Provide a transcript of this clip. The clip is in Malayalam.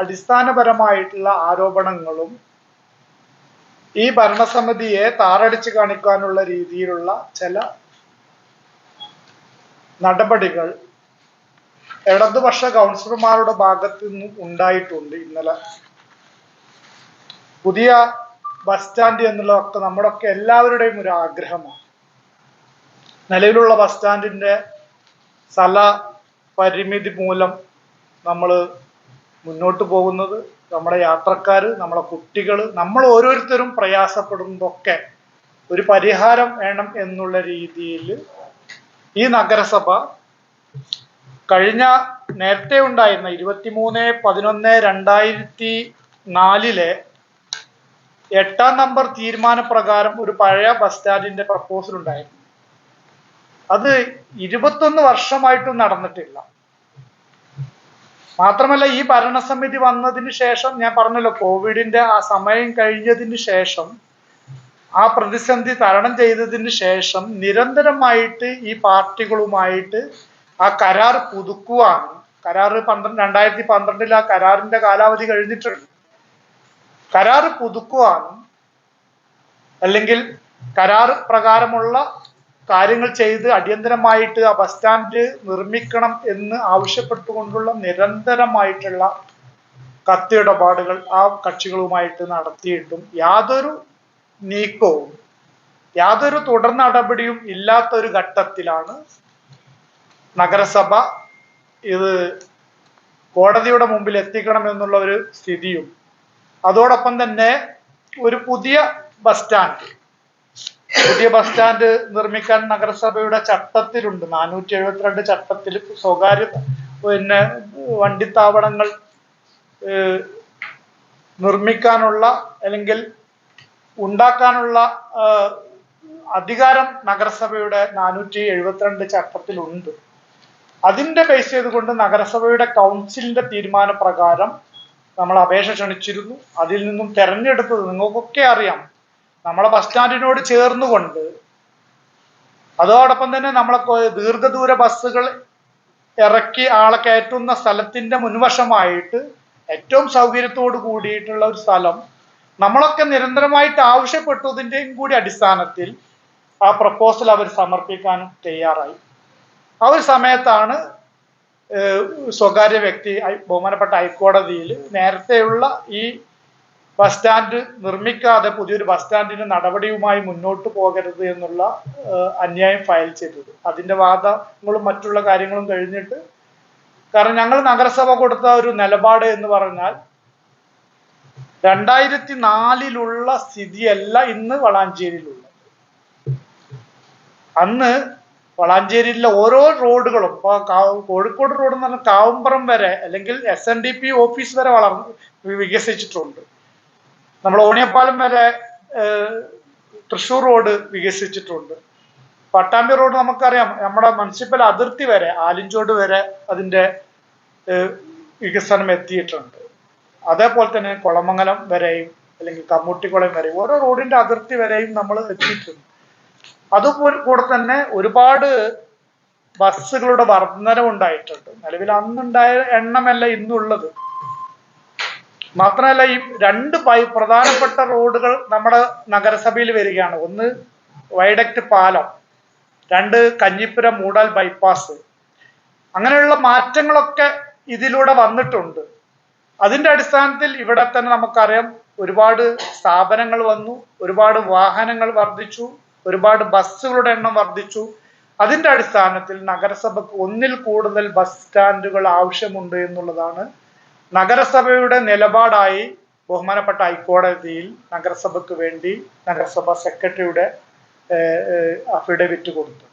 അടിസ്ഥാനപരമായിട്ടുള്ള ആരോപണങ്ങളും ഈ ഭരണസമിതിയെ താറടിച്ച് കാണിക്കാനുള്ള രീതിയിലുള്ള ചില നടപടികൾ ഇടതുപക്ഷ കൗൺസിലർമാരുടെ ഭാഗത്തു നിന്നും ഉണ്ടായിട്ടുണ്ട് ഇന്നലെ. പുതിയ ബസ് സ്റ്റാൻഡ് എന്നുള്ളതൊക്കെ നമ്മുടെയൊക്കെ എല്ലാവരുടെയും ഒരു ആഗ്രഹമാണ്. നിലവിലുള്ള ബസ് സ്റ്റാൻഡിന്റെ സ്ഥല പരിമിതി മൂലം നമ്മൾ മുന്നോട്ട് പോകുന്നത്. നമ്മുടെ യാത്രക്കാർ നമ്മളെ കുട്ടികൾ നമ്മൾ ഓരോരുത്തരും പ്രയാസപ്പെടുന്നതൊക്കെ ഒരു പരിഹാരം വേണം എന്നുള്ള രീതിയിൽ ഈ നഗരസഭ കഴിഞ്ഞ നേരത്തെ ഉണ്ടായിരുന്ന ഇരുപത്തിമൂന്ന് പതിനൊന്ന് രണ്ടായിരത്തി നാലിലെ എട്ടാം നമ്പർ തീരുമാനപ്രകാരം ഒരു പഴയ ബസ് സ്റ്റാൻഡിന്റെ പ്രപ്പോസൽ ഉണ്ടായിരുന്നു. അത് ഇരുപത്തൊന്ന് വർഷമായിട്ടും നടന്നിട്ടില്ല. മാത്രമല്ല ഈ ഭരണസമിതി വന്നതിന് ശേഷം ഞാൻ പറഞ്ഞല്ലോ കോവിഡിന്റെ ആ സമയം കഴിഞ്ഞതിന് ശേഷം ആ പ്രതിസന്ധി തരണം ചെയ്തതിന് ശേഷം നിരന്തരമായിട്ട് ഈ പാർട്ടികളുമായിട്ട് ആ കരാർ പുതുക്കുവാണ് കരാർ പന്ത്രണ്ട് രണ്ടായിരത്തി പന്ത്രണ്ടിൽ ആ കരാറിന്റെ കാലാവധി കഴിഞ്ഞിട്ടുണ്ട്. കരാർ പുതുക്കുവാനും അല്ലെങ്കിൽ കരാർ പ്രകാരമുള്ള കാര്യങ്ങൾ ചെയ്ത് അടിയന്തരമായിട്ട് ആ ബസ് സ്റ്റാൻഡ് നിർമ്മിക്കണം എന്ന് ആവശ്യപ്പെട്ടുകൊണ്ടുള്ള നിരന്തരമായിട്ടുള്ള കത്തിയിടപാടുകൾ ആ കക്ഷികളുമായിട്ട് നടത്തിയിട്ടും യാതൊരു നീക്കവും യാതൊരു തുടർ നടപടിയും ഇല്ലാത്ത ഒരു ഘട്ടത്തിലാണ് നഗരസഭ ഇത് കോടതിയുടെ മുമ്പിൽ എത്തിക്കണം എന്നുള്ള ഒരു സ്ഥിതിയും. അതോടൊപ്പം തന്നെ ഒരു പുതിയ ബസ് സ്റ്റാൻഡ് പുതിയ ബസ് സ്റ്റാൻഡ് നിർമ്മിക്കാൻ നഗരസഭയുടെ ചട്ടത്തിലുണ്ട്. നാനൂറ്റി എഴുപത്തിരണ്ട് ചട്ടത്തിൽ സ്വകാര്യ പിന്നെ വണ്ടിത്താവളങ്ങൾ നിർമ്മിക്കാനുള്ള അല്ലെങ്കിൽ ഉണ്ടാക്കാനുള്ള അധികാരം നഗരസഭയുടെ നാനൂറ്റി എഴുപത്തിരണ്ട് ചട്ടത്തിലുണ്ട്. അതിന്റെ ബേസ് ചെയ്തുകൊണ്ട് നഗരസഭയുടെ കൗൺസിലിന്റെ തീരുമാനപ്രകാരം നമ്മൾ അപേക്ഷ ക്ഷണിച്ചിരുന്നു. അതിൽ നിന്നും തെരഞ്ഞെടുത്തത് നിങ്ങൾക്കൊക്കെ അറിയാം. നമ്മളെ ബസ് സ്റ്റാൻഡിനോട് ചേർന്നുകൊണ്ട് അതോടൊപ്പം തന്നെ നമ്മളെ ദീർഘദൂര ബസ്സുകൾ ഇറക്കി ആളെ കയറ്റുന്ന സ്ഥലത്തിന്റെ മുൻവശമായിട്ട് ഏറ്റവും സൗകര്യത്തോട് കൂടിയിട്ടുള്ള ഒരു സ്ഥലം നമ്മളൊക്കെ നിരന്തരമായിട്ട് ആവശ്യപ്പെട്ടതിന്റെയും കൂടി അടിസ്ഥാനത്തിൽ ആ പ്രപ്പോസൽ അവർ സമർപ്പിക്കാൻ തയ്യാറായി. ആ ഒരു സമയത്താണ് സ്വകാര്യ വ്യക്തി ബഹുമാനപ്പെട്ട ഹൈക്കോടതിയിൽ നേരത്തെയുള്ള ഈ ബസ് സ്റ്റാൻഡ് നിർമ്മിക്കാതെ പുതിയൊരു ബസ് സ്റ്റാൻഡിന് നടപടിയുമായി മുന്നോട്ട് പോകരുത് എന്നുള്ള അന്യായം ഫയൽ ചെയ്തത്. അതിന്റെ വാദങ്ങളും മറ്റുള്ള കാര്യങ്ങളും കഴിഞ്ഞിട്ട് കാരണം ഞങ്ങൾ നഗരസഭ കൊടുത്ത ഒരു നിലപാട് എന്ന് പറഞ്ഞാൽ രണ്ടായിരത്തി നാലിലുള്ള സ്ഥിതിയല്ല ഇന്ന് വളാഞ്ചേരിയിലുള്ളത്. അന്ന് വളാഞ്ചേരിയിലെ ഓരോ റോഡുകളും ഇപ്പൊ കോഴിക്കോട് റോഡ് എന്ന് പറഞ്ഞാൽ കാവുമ്പറം വരെ അല്ലെങ്കിൽ S N D P office വരെ വളർന്ന് വികസിച്ചിട്ടുണ്ട്. നമ്മൾ ഓണിയപ്പാലം വരെ തൃശ്ശൂർ റോഡ് വികസിച്ചിട്ടുണ്ട്. പട്ടാമ്പി റോഡ് നമുക്കറിയാം നമ്മുടെ മുനിസിപ്പൽ അതിർത്തി വരെ ആലിഞ്ചോട് വരെ അതിന്റെ വികസനം എത്തിയിട്ടുണ്ട്. അതേപോലെ തന്നെ കുളമംഗലം വരെയും അല്ലെങ്കിൽ കമ്മൂട്ടിക്കുളം വരെയും ഓരോ റോഡിന്റെ അതിർത്തി വരെയും നമ്മൾ എത്തിയിട്ടുണ്ട്. അതുപോലെ തന്നെ ഒരുപാട് ബസ്സുകളുടെ വർധനവുണ്ടായിട്ടുണ്ട്. നിലവിൽ അന്നുണ്ടായ എണ്ണമല്ല ഇന്നുള്ളത്. മാത്രമല്ല ഈ രണ്ട് പ്രധാനപ്പെട്ട റോഡുകൾ നമ്മുടെ നഗരസഭയിൽ വരികയാണ്. ഒന്ന് വൈഡക്റ്റ് പാലം രണ്ട് കഞ്ഞിപ്പുരം മൂടാൽ ബൈപ്പാസ് അങ്ങനെയുള്ള മാറ്റങ്ങളൊക്കെ ഇതിലൂടെ വന്നിട്ടുണ്ട്. അതിന്റെ അടിസ്ഥാനത്തിൽ ഇവിടെ തന്നെ നമുക്കറിയാം ഒരുപാട് സ്ഥാപനങ്ങൾ വന്നു ഒരുപാട് വാഹനങ്ങൾ വർദ്ധിച്ചു ഒരുപാട് ബസ്സുകളുടെ എണ്ണം വർദ്ധിച്ചു. അതിന്റെ അടിസ്ഥാനത്തിൽ നഗരസഭക്ക് ഒന്നിൽ കൂടുതൽ ബസ് സ്റ്റാൻഡുകൾ ആവശ്യമുണ്ട് എന്നുള്ളതാണ് നഗരസഭയുടെ നിലപാടായി ബഹുമാനപ്പെട്ട ഹൈക്കോടതിയിൽ നഗരസഭയ്ക്ക് വേണ്ടി നഗരസഭ സെക്രട്ടറിയുടെ അഫിഡവിറ്റ് കൊടുത്തു.